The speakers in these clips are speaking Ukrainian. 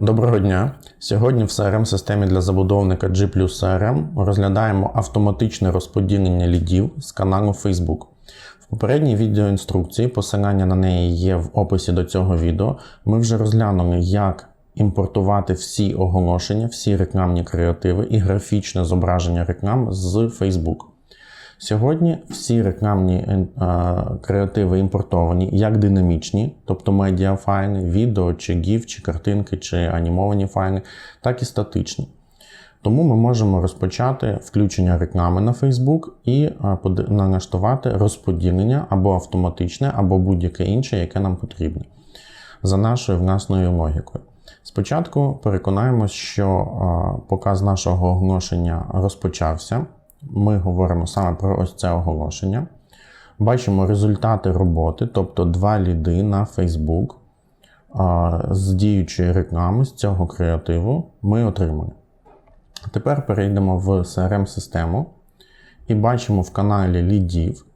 Доброго дня! Сьогодні в crm системі для забудовника G CRM розглядаємо автоматичне розподілення лідів з каналу Facebook. В попередній відеоінструкції, посилання на неї є в описі до цього відео. Ми вже розглянули, як імпортувати всі оголошення, всі рекламні креативи і графічне зображення реклам з Facebook. Сьогодні всі рекламні е, креативи імпортовані як динамічні, тобто медіафайли, відео, чи GIF, чи картинки, чи анімовані файли, так і статичні. Тому ми можемо розпочати включення реклами на Facebook і налаштувати розподілення або автоматичне, або будь-яке інше, яке нам потрібне за нашою власною логікою. Спочатку переконаємось, що показ нашого оголошення розпочався. Ми говоримо саме про ось це оголошення. Бачимо результати роботи, тобто два ліди на Facebook з діючої реклами з цього креативу ми отримали. Тепер перейдемо в CRM-систему і бачимо в каналі лідів,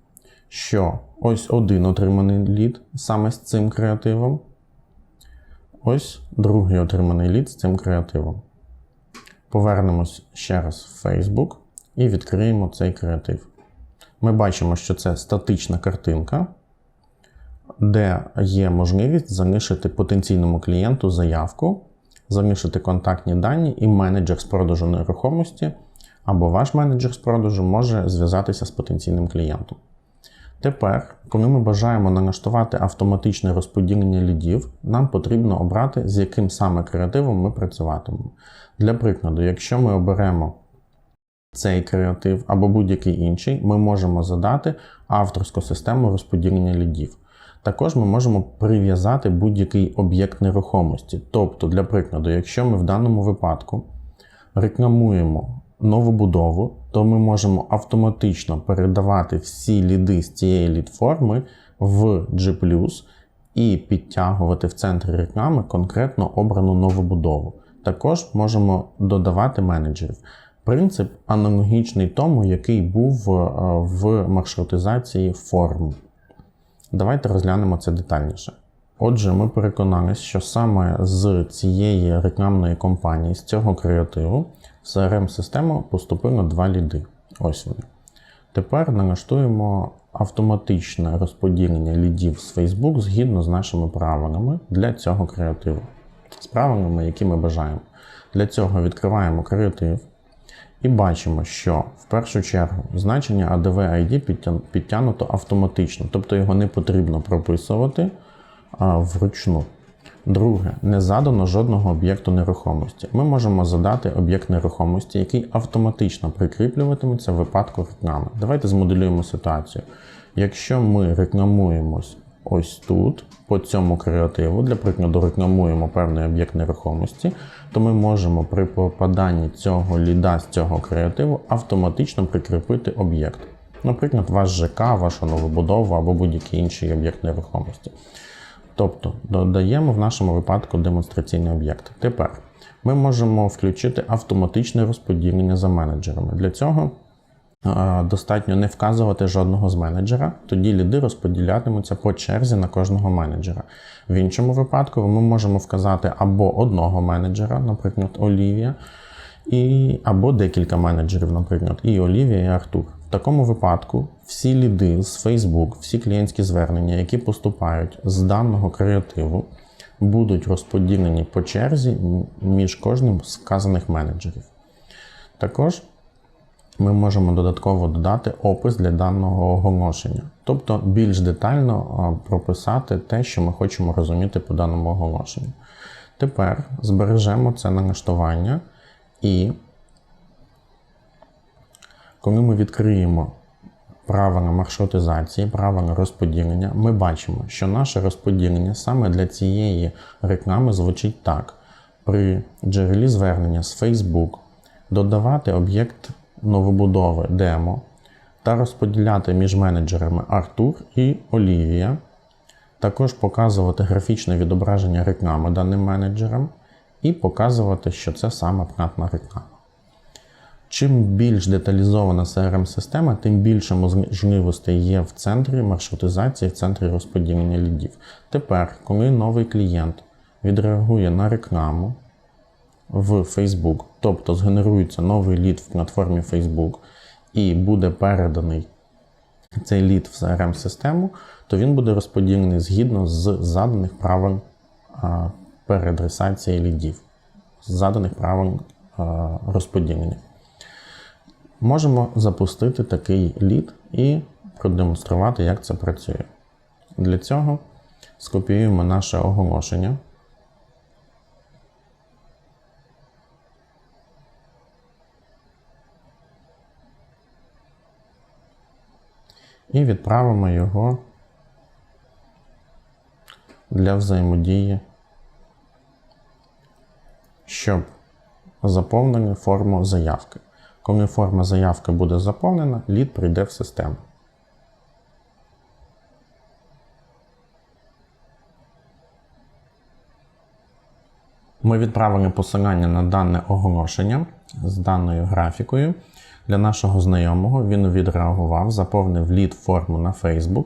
що ось один отриманий лід саме з цим креативом. Ось другий отриманий лід з цим креативом. Повернемось ще раз в Facebook і відкриємо цей креатив. Ми бачимо, що це статична картинка, де є можливість залишити потенційному клієнту заявку, залишити контактні дані, і менеджер з продажу нерухомості або ваш менеджер з продажу може зв'язатися з потенційним клієнтом. Тепер, коли ми бажаємо налаштувати автоматичне розподілення лідів, нам потрібно обрати, з яким саме креативом ми працюватимемо. Для прикладу, якщо ми оберемо цей креатив або будь-який інший, ми можемо задати авторську систему розподілення лідів. Також ми можемо прив'язати будь-який об'єкт нерухомості. Тобто, для прикладу, якщо ми в даному випадку рекламуємо нову будову, то ми можемо автоматично передавати всі ліди з цієї лід-форми в G+, і підтягувати в центрі реклами конкретно обрану нову будову. Також можемо додавати менеджерів. Принцип аналогічний тому, який був е, в маршрутизації форм. Давайте розглянемо це детальніше. Отже, ми переконалися, що саме з цієї рекламної кампанії, з цього креативу, в CRM-систему поступило два ліди. Ось вони. Тепер налаштуємо автоматичне розподілення лідів з Facebook згідно з нашими правилами для цього креативу. З правилами, які ми бажаємо. Для цього відкриваємо креатив. І бачимо, що в першу чергу значення ADV ID підтягнуто автоматично, тобто його не потрібно прописувати а, вручну. Друге, не задано жодного об'єкту нерухомості. Ми можемо задати об'єкт нерухомості, який автоматично прикріплюватиметься в випадку реклами. Давайте змоделюємо ситуацію. Якщо ми рекламуємось ось тут, по цьому креативу, для прикладу, рекламуємо певний об'єкт нерухомості, то ми можемо при попаданні цього ліда з цього креативу автоматично прикріпити об'єкт. Наприклад, ваш ЖК, ваша новобудова або будь-який інший об'єкт нерухомості. Тобто додаємо в нашому випадку демонстраційний об'єкт. Тепер ми можемо включити автоматичне розподілення за менеджерами. Для цього достатньо не вказувати жодного з менеджера, тоді ліди розподілятимуться по черзі на кожного менеджера. В іншому випадку ми можемо вказати або одного менеджера, наприклад, Олівія, і, або декілька менеджерів, наприклад, і Олівія, і Артур. В такому випадку всі ліди з Facebook, всі клієнтські звернення, які поступають з даного креативу, будуть розподілені по черзі між кожним з вказаних менеджерів. Також ми можемо додатково додати опис для даного оголошення, тобто більш детально прописати те, що ми хочемо розуміти по даному оголошенню. Тепер збережемо це налаштування і коли ми відкриємо правила маршрутизації, правила розподілення, ми бачимо, що наше розподілення саме для цієї реклами звучить так: при джерелі звернення з Facebook додавати об'єкт новобудови демо та розподіляти між менеджерами Артур і Олівія. Також показувати графічне відображення реклами даним менеджерам і показувати, що це саме платна реклама. Чим більш деталізована CRM-система, тим більше можливостей є в центрі маршрутизації, в центрі розподілення лідів. Тепер, коли новий клієнт відреагує на рекламу, в Facebook, тобто згенерується новий лід в платформі Facebook і буде переданий цей лід в CRM-систему, то він буде розподілений згідно з заданих правил переадресації лідів, з заданих правил розподілення. Можемо запустити такий лід і продемонструвати, як це працює. Для цього скопіюємо наше оголошення. І відправимо його для взаємодії, щоб заповнили форму заявки. Коли форма заявки буде заповнена, лід прийде в систему. Ми відправили посилання на дане оголошення з даною графікою. Для нашого знайомого він відреагував, заповнив лід форму на Facebook.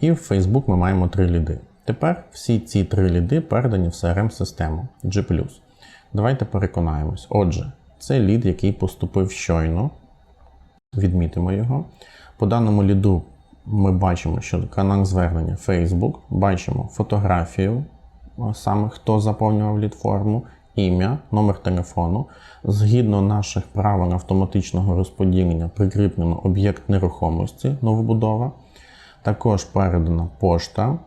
І в Facebook ми маємо три ліди. Тепер всі ці три ліди передані в CRM-систему G. Давайте переконаємось. Отже, це лід, який поступив щойно. Відмітимо його. По даному ліду ми бачимо, що канал звернення Facebook, бачимо фотографію, саме хто заповнював лід форму, ім'я, номер телефону. Згідно наших правил автоматичного розподілення, прикріплено об'єкт нерухомості, новобудова. Також передана пошта,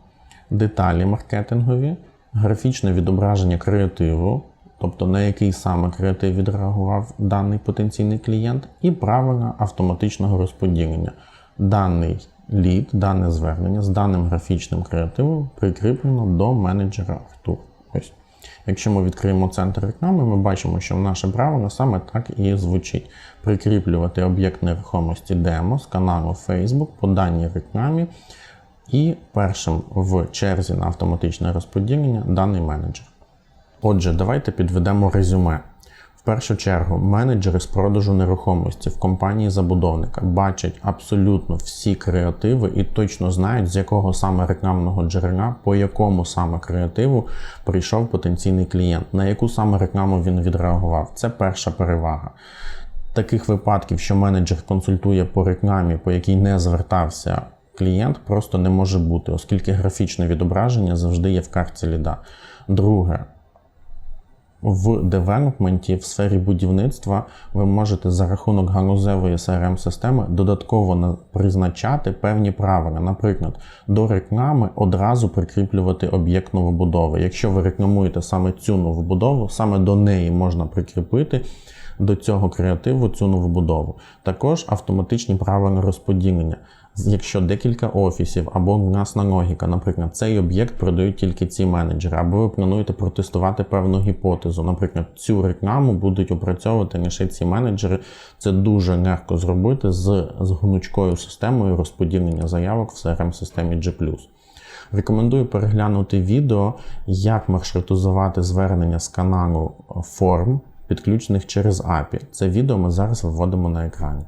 деталі маркетингові, графічне відображення креативу, тобто на який саме креатив відреагував даний потенційний клієнт, і правила автоматичного розподілення. Даний лід, дане звернення з даним графічним креативом прикріплено до менеджера Артур. Якщо ми відкриємо центр реклами, ми бачимо, що наше правило саме так і звучить: прикріплювати об'єкт нерухомості демо з каналу Facebook по даній рекламі. І першим в черзі на автоматичне розподілення даний менеджер. Отже, давайте підведемо резюме. В першу чергу, менеджери з продажу нерухомості в компанії забудовника бачать абсолютно всі креативи і точно знають, з якого саме рекламного джерела, по якому саме креативу прийшов потенційний клієнт, на яку саме рекламу він відреагував. Це перша перевага. Таких випадків, що менеджер консультує по рекламі, по якій не звертався клієнт, просто не може бути, оскільки графічне відображення завжди є в карті ліда. Друге, в девелопменті в сфері будівництва ви можете за рахунок галузевої crm системи додатково призначати певні правила. Наприклад, до реклами одразу прикріплювати об'єкт новобудови. Якщо ви рекламуєте саме цю новобудову, саме до неї можна прикріпити. До цього креативу цю новобудову. Також автоматичні правила розподілення якщо декілька офісів або власна логіка, наприклад, цей об'єкт продають тільки ці менеджери, або ви плануєте протестувати певну гіпотезу. Наприклад, цю рекламу будуть опрацьовувати лише ці менеджери. Це дуже легко зробити з, з гнучкою системою розподілення заявок в crm системі G+. Рекомендую переглянути відео, як маршрутизувати звернення з каналу форм, підключених через API. Це відео ми зараз виводимо на екрані.